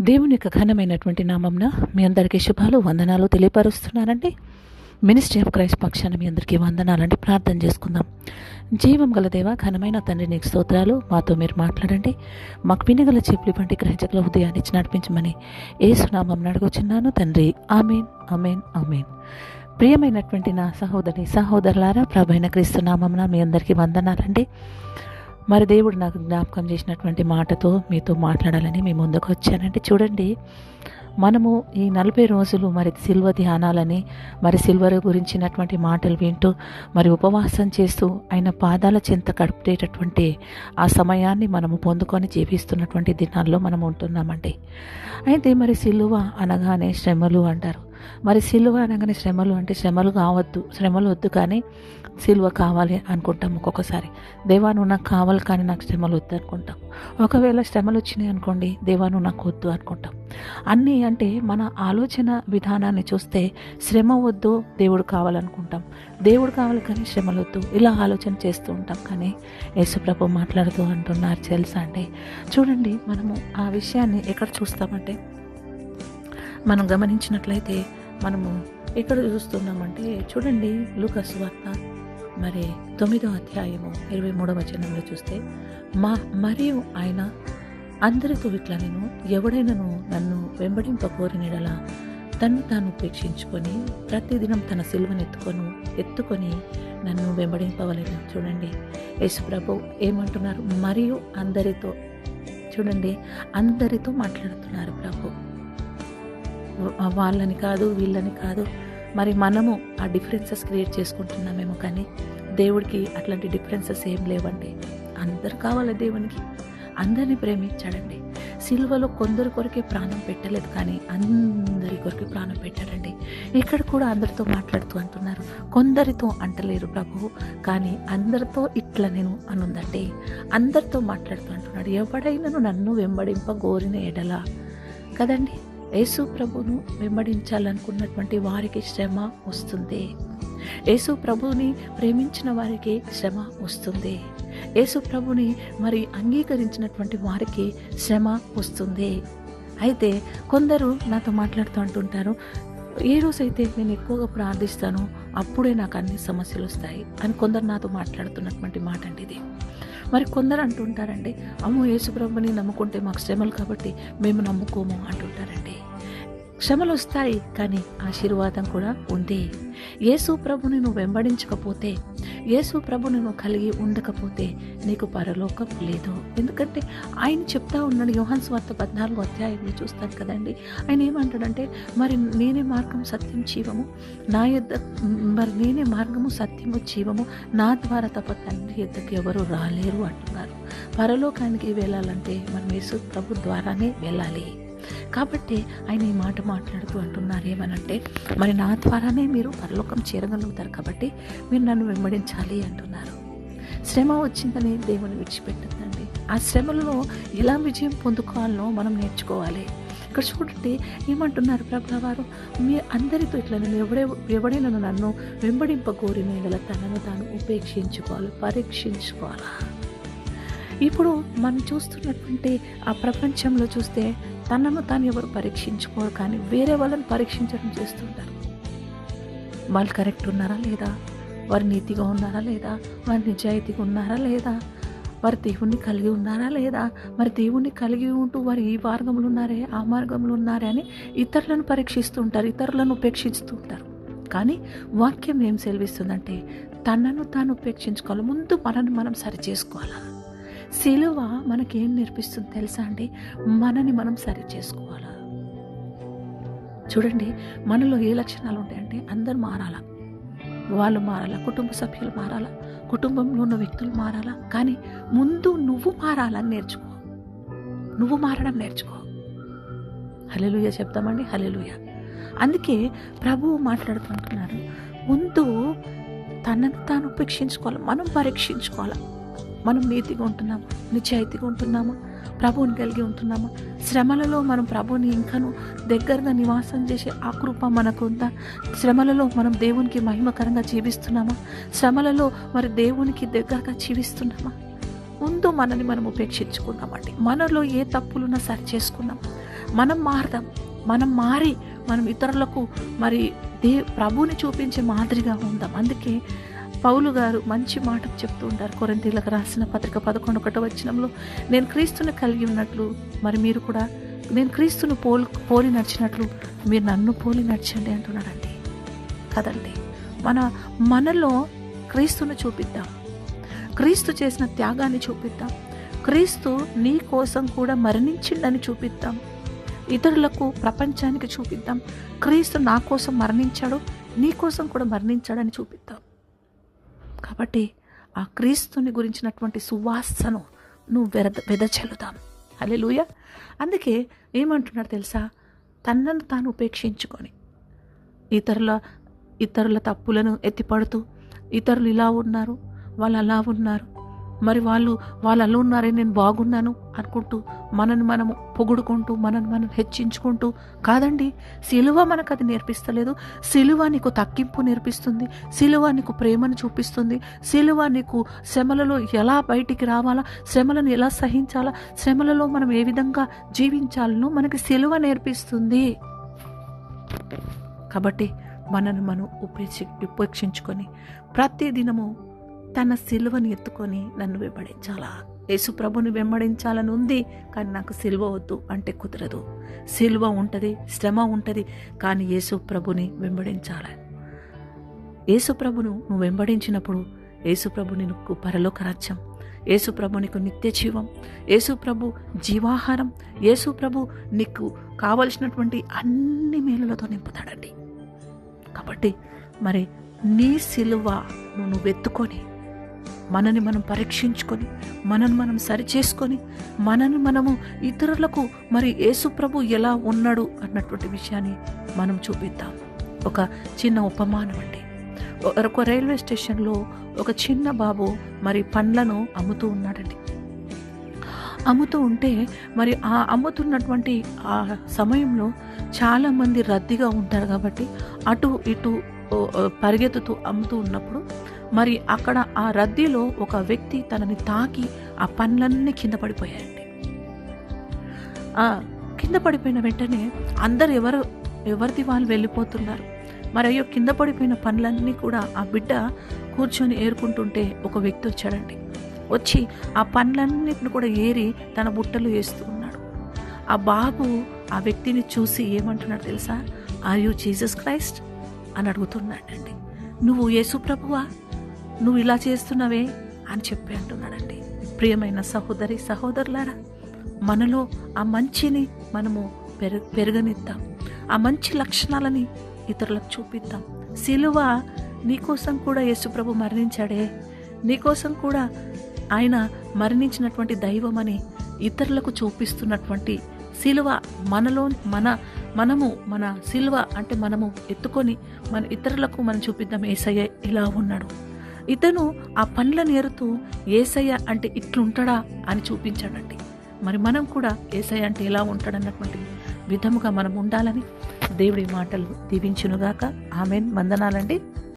దేవుని యొక్క ఘనమైనటువంటి నామంన మీ అందరికీ శుభాలు వందనాలు తెలియపరుస్తున్నానండి. మినిస్ట్రీ ఆఫ్ క్రైస్ట్ పక్షాన మీ అందరికీ వందనాలండి. ప్రార్థన చేసుకుందాం. జీవం గల దేవ ఘనమైన తండ్రి నీకు స్తోత్రాలు. మాతో మీరు మాట్లాడండి. మాకు వినగల చెప్పులు వంటి గ్రహించగల ఉదయాన్నిచ్చి నడిపించమని ఏసునామం అడుగుచున్నాను. తండ్రి ఆమెన్ ఆమెన్ ఆమెన్. ప్రియమైనటువంటి నా సహోదరి సహోదరులారా ప్రభైన క్రీస్తు నామంన మీ అందరికీ వందనాలండి. మరి దేవుడు నాకు జ్ఞాపకం చేసినటువంటి మాటతో మీతో మాట్లాడాలని మీ ముందుకు వచ్చానంటే చూడండి మనము ఈ నలభై రోజులు మరి సిల్వ ధ్యానాలని మరి సిల్వర్ గురించినటువంటి మాటలు వింటూ మరి ఉపవాసం చేస్తూ ఆయన పాదాల చెంత గడిపేటటువంటి ఆ సమయాన్ని మనము పొందుకొని జీవిస్తున్నటువంటి దినాల్లో మనం ఉంటున్నామండి. అయితే మరి సిలువ అనగానే శ్రమలు అంటారు. మరి సిలువ అనగానే శ్రమలు అంటే శ్రమలు కావద్దు శ్రమలు వద్దు కానీ సిలువ కావాలి అనుకుంటాం ఒక్కొక్కసారి. దేవా నువ్వు నాకు కావాలి కానీ నాకు శ్రమలు వద్దు అనుకుంటాం. ఒకవేళ శ్రమలు వచ్చినాయి అనుకోండి దేవా నువ్వు నాకు వద్దు అనుకుంటాం. అన్నీ అంటే మన ఆలోచన విధానాన్ని చూస్తే శ్రమ వద్దు దేవుడు కావాలనుకుంటాం. దేవుడు కావాలి కానీ శ్రమలు వద్దు. ఇలా ఆలోచన చేస్తూ ఉంటాం కానీ యేసుప్రభు మాట్లాడుతూ అంటున్నారు తెలుసా అండి? చూడండి మనము ఆ విషయాన్ని ఎక్కడ చూస్తామంటే మనం గమనించినట్లయితే మనము ఎక్కడ చూస్తున్నామంటే చూడండి లూకస్ వార్త. మరి తొమ్మిదో అధ్యాయము ఇరవై మూడవ వచనంలో చూస్తే మా మరియు ఆయన అందరితో ఇట్లా నేను ఎవడైనాను నన్ను వెంబడింప కోరినడలా తను తాను ఉపేక్షించుకొని ప్రతిదినం తన సిలువను ఎత్తుకొని ఎత్తుకొని నన్ను వెంబడింపవలను. చూడండి యశుప్రభు ఏమంటున్నారు? మరియు అందరితో చూడండి అందరితో మాట్లాడుతున్నారు ప్రభు. వాళ్ళని కాదు వీళ్ళని కాదు. మరి మనము ఆ డిఫరెన్సెస్ క్రియేట్ చేసుకుంటున్నామేమో కానీ దేవుడికి అట్లాంటి డిఫరెన్సెస్ ఏం లేవండి అందరు కావాలి దేవునికి. అందరిని ప్రేమించాడండి. సిల్వలో కొందరి కొరకే ప్రాణం పెట్టలేదు కానీ అందరి కొరకే ప్రాణం పెట్టాడండి. ఇక్కడ కూడా అందరితో మాట్లాడుతూ అంటున్నారు. కొందరితో అంటలేరు ప్రభు కానీ అందరితో ఇట్లా నేను అనుందండి అందరితో మాట్లాడుతూ అంటున్నాడు. ఎవడైనాను నన్ను వెంబడింప గోరిన ఎడల. కదండి? యేసు ప్రభును వెంబడించాలనుకున్నటువంటి వారికి శ్రమ వస్తుంది. యేసు ప్రభుని ప్రేమించిన వారికి శ్రమ వస్తుంది. యేసు ప్రభుని మరి అంగీకరించినటువంటి వారికి శ్రమ వస్తుంది. అయితే కొందరు నాతో మాట్లాడుతూ అంటుంటారు ఏ రోజైతే నేను ఎక్కువగా ప్రార్థిస్తానో అప్పుడే నాకు అన్ని సమస్యలు వస్తాయి అని కొందరు నాతో మాట్లాడుతున్నటువంటి మాట అండి ఇది. మరి కొందరు అంటుంటారండి అమ్మో యేసుప్రభుని నమ్ముకుంటే మాకు శ్రమలు కాబట్టి మేము నమ్ముకోము అంటుంటారండి. శ్రమలు వస్తాయి కానీ ఆశీర్వాదం కూడా ఉంది యేసు ప్రభుని నువ్వు వెంబడించకపోతే యేసు ప్రభుని నువ్వు కలిగి ఉండకపోతే నీకు పరలోకం లేదు. ఎందుకంటే ఆయన చెప్తా ఉన్నాడు యోహన్స్ వార్త పద్నాలుగు అధ్యాయంలో చూస్తాను కదండి. ఆయన ఏమంటాడంటే మరి నేనే మార్గం సత్యం జీవము? నా యొద్ మరి నేనే మార్గము సత్యము జీవము? నా ద్వారా తప్ప తండ్రి యొద్దకు ఎవరు రాలేరు అంటున్నారు. పరలోకానికి వెళ్ళాలంటే మనం యేసు ప్రభు ద్వారానే వెళ్ళాలి. కాబట్టి ఆయన ఈ మాట మాట్లాడుతూ అంటున్నారు ఏమనంటే మరి నా ద్వారానే మీరు పరలోకం చేరగలుగుతారు కాబట్టి మీరు నన్ను వెంబడించాలి అంటున్నారు. శ్రమ వచ్చిందని దేవుని విడిచిపెట్టద్దండి. ఆ శ్రమలో ఎలా విజయం పొందుకోవాలనో మనం నేర్చుకోవాలి. ఇక్కడ చూడండి ఏమంటున్నారు ప్రభుల వారు మీ అందరితో ఇట్లా నేను ఎవడే ఎవడైనా నన్ను వెంబడింపగోరిన ఎడల తనను తాను ఉపేక్షించుకోవాలి పరీక్షించుకోవాలా? ఇప్పుడు మనం చూస్తున్నటువంటి ఆ ప్రపంచంలో చూస్తే తనను తాను ఎవరు పరీక్షించుకోరు కానీ వేరే వాళ్ళని పరీక్షించడం చేస్తుంటారు. వాళ్ళు కరెక్ట్ ఉన్నారా లేదా? వారు నీతిగా ఉన్నారా లేదా? వారు నిజాయితీగా ఉన్నారా లేదా? వారు దేవుణ్ణి కలిగి ఉన్నారా లేదా? మరి దేవుణ్ణి కలిగి ఉంటూ వారు ఈ మార్గంలో ఉన్నారే ఆ మార్గంలో ఉన్నారే అని ఇతరులను పరీక్షిస్తూ ఉంటారు ఇతరులను ఉపేక్షిస్తూ ఉంటారు. కానీ వాక్యం ఏం సెలవిస్తుందంటే తనను తాను ఉపేక్షించుకోవాలి ముందు మనని మనం సరి చేసుకోవాలి? సిలువ మనకేం నేర్పిస్తుంది తెలుసా అండి? మనని మనం సరి చేసుకోవాలా చూడండి మనలో ఏ లక్షణాలు ఉంటాయంటే అందరు మారాలా? వాళ్ళు మారాలా? కుటుంబ సభ్యులు మారాలా? కుటుంబంలో ఉన్న వ్యక్తులు మారాలా? కానీ ముందు నువ్వు మారాలని నేర్చుకో. నువ్వు మారడం నేర్చుకో. హలెలుయ చెప్తామండి హలెలుయ అందుకే ప్రభువు మాట్లాడుతుంటున్నారు ముందు తనను తాను ఉపేక్షించుకోవాలి? మనం పరీక్షించుకోవాలి? మనం నీతిగా ఉంటున్నామా? నిశ్చయితీగా ఉంటున్నామా? ప్రభువుని కలిగి ఉంటున్నామా? శ్రమలలో మనం ప్రభువుని ఇంకను దగ్గరగా నివాసం చేసే ఆ కృప మనకు ఉందా శ్రమలలో మనం దేవునికి మహిమకరంగా జీవిస్తున్నామా? శ్రమలలో మరి దేవునికి దగ్గరగా జీవిస్తున్నామా? ముందు మనని మనం ఉపేక్షించుకున్నామండి మనలో ఏ తప్పులున్నా సరి చేసుకున్నాం మనం మారదాం. మనం మారి మనం ఇతరులకు మరి దే ప్రభువుని చూపించే మాదిరిగా ఉందాం. అందుకే పౌలు గారు మంచి మాట చెప్తూ ఉంటారు. కొరంతీలకు రాసిన పత్రిక పదకొండు ఒకటో వచ్చినంలో నేను క్రీస్తుని కలిగి ఉన్నట్లు మరి మీరు కూడా నేను క్రీస్తును పోల్ పోలి నడిచినట్లు మీరు నన్ను పోలి నడిచండి అంటున్నాడండి. కదండి మన మనలో క్రీస్తును చూపిద్దాం. క్రీస్తు చేసిన త్యాగాన్ని చూపిద్దాం. క్రీస్తు నీ కోసం కూడా మరణించిండని చూపిద్దాం. ఇతరులకు ప్రపంచానికి చూపిద్దాం. క్రీస్తు నా కోసం మరణించాడు నీ కోసం కూడా మరణించాడని చూపిద్దాం. కాబట్టి ఆ క్రీస్తుని గురించినటువంటి సువాసను నువ్వు వెద వెదచల్లుదాం లూయ అందుకే ఏమంటున్నాడు తెలుసా? తనను తాను ఉపేక్షించుకొని. ఇతరుల ఇతరుల తప్పులను ఎత్తిపడుతూ ఇతరులు ఇలా ఉన్నారు వాళ్ళు అలా ఉన్నారు. మరి వాళ్ళు వాళ్ళు అలా ఉన్నారే నేను బాగున్నాను అనుకుంటూ మనని మనం పొగుడుకుంటూ మనని మనం హెచ్చించుకుంటూ కాదండి. సిలువ మనకు అది నేర్పిస్తలేదు. సిలువ నీకు తగ్గింపు నేర్పిస్తుంది. సిలువ నీకు ప్రేమను చూపిస్తుంది. సిలువ నీకు శ్రమలలో ఎలా బయటికి రావాలా శ్రమలను ఎలా సహించాలా శ్రమలలో మనం ఏ విధంగా జీవించాలనో మనకి సిలువ నేర్పిస్తుంది. కాబట్టి మనను మనం ఉపేక్షి ఉపేక్షించుకొని ప్రతి దినము తన సిలువని ఎత్తుకొని నన్ను వెంబడించాలా? యేసు ప్రభుని వెంబడించాలని ఉంది కానీ నాకు సిలువ వద్దు అంటే కుదరదు. సిలువ ఉంటుంది శ్రమ ఉంటుంది కానీ యేసు ప్రభుని వెంబడించాల? యేసు ప్రభును నువ్వు వెంబడించినప్పుడు యేసు ప్రభు నీకు పరలోక రాజ్యం యేసు ప్రభు నీకు నిత్య జీవం యేసు ప్రభు జీవాహారం యేసు ప్రభు నీకు కావలసినటువంటి అన్ని మేలులతో నింపుతాడండి. కాబట్టి మరి నీ సిలువ నువ్వు ఎత్తుకొని మనని మనం పరీక్షించుకొని మనని మనం సరిచేసుకొని మనని మనము ఇతరులకు మరి యేసుప్రభు ఎలా ఉన్నాడు అన్నటువంటి విషయాన్ని మనం చూపిద్దాం. ఒక చిన్న ఉపమానం అండి. ఒక రైల్వే స్టేషన్లో ఒక చిన్న బాబు మరి పండ్లను అమ్ముతూ ఉన్నాడండి. అమ్ముతూ ఉంటే మరి ఆ అమ్ముతున్నటువంటి ఆ సమయంలో చాలామంది రద్దీగా ఉంటారు కాబట్టి అటు ఇటు పరిగెత్తుతూ అమ్ముతూ ఉన్నప్పుడు మరి అక్కడ ఆ రద్దీలో ఒక వ్యక్తి తనని తాకి ఆ పనులన్నీ కింద పడిపోయాయండి. ఆ కింద పడిపోయిన వెంటనే అందరు ఎవరు ఎవరిది వాళ్ళు వెళ్ళిపోతున్నారు. మరి అయ్యో కింద పడిపోయిన పనులన్నీ కూడా ఆ బిడ్డ కూర్చొని ఏరుకుంటుంటే ఒక వ్యక్తి వచ్చాడండి. వచ్చి ఆ పనులన్నిటిని కూడా ఏరి తన బుట్టలు వేస్తూ ఉన్నాడు. ఆ బాబు ఆ వ్యక్తిని చూసి ఏమంటున్నాడు తెలుసా? ఆర్ యూ జీసస్ క్రైస్ట్ అని అడుగుతున్నాడండి. నువ్వు యేసు ప్రభువా నువ్వు ఇలా చేస్తున్నావే అని చెప్పి అంటున్నాడండి. ప్రియమైన సహోదరి సహోదరులారా మనలో ఆ మంచిని మనము పెరు పెరగనిద్దాం. ఆ మంచి లక్షణాలని ఇతరులకు చూపిద్దాం. సిలువ నీకోసం కూడా యేసుప్రభు మరణించాడే. నీకోసం కూడా ఆయన మరణించినటువంటి దైవమని ఇతరులకు చూపిస్తున్నటువంటి సిలువ మనలో మన మనము మన సిలువ అంటే మనము ఎత్తుకొని మన ఇతరులకు మనం చూపిద్దాం. ఏసయ్య ఇలా ఉన్నాడు. ఇతను ఆ పండ్ల నేరుతూ ఏసయ్య అంటే ఇట్లుంటాడా అని చూపించాడండి. మరి మనం కూడా ఏసయ్య అంటే ఎలా ఉంటాడన్నటువంటి విధముగా మనం ఉండాలని దేవుడి మాటలు దీవించునుగాక. ఆమెన్. వందనాలండి.